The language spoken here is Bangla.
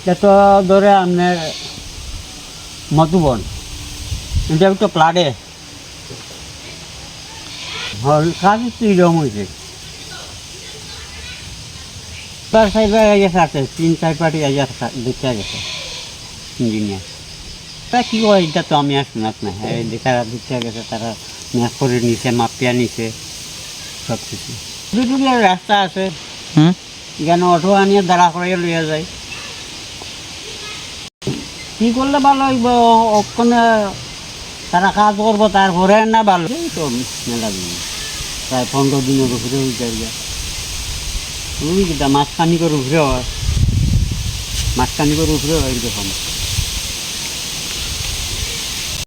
এটা ধরে আপনার মধুবন এটা একটু প্লাডে কাজ তো এরকম হয়েছে তার সাইবার গেছে আছে তিন চার পার্টি দেখতে গেছে ইঞ্জিনিয়ার তা কী হয় এটা তো আমি আর শোনাত না। হ্যাঁ তারা দেখতে গেছে তারা ম্যাপ করে নিছে মাপিয়া নিছে সব কিছু দুটুকুলো রাস্তা আছে। এখানে অটো আনিয়ে দাঁড়া করাইয়া লইয়া যায়। কি করলে ভালো হইব? ওখানে তারা কাজ করব, তারপরে না ভালো। এই তো মেলা দিন। প্রায় পনেরো দিনের উপরে হয়ে যায় ওই মাঝখানি করে উপরে হয়। মাঝখানি করে উপরে হয় এরকম।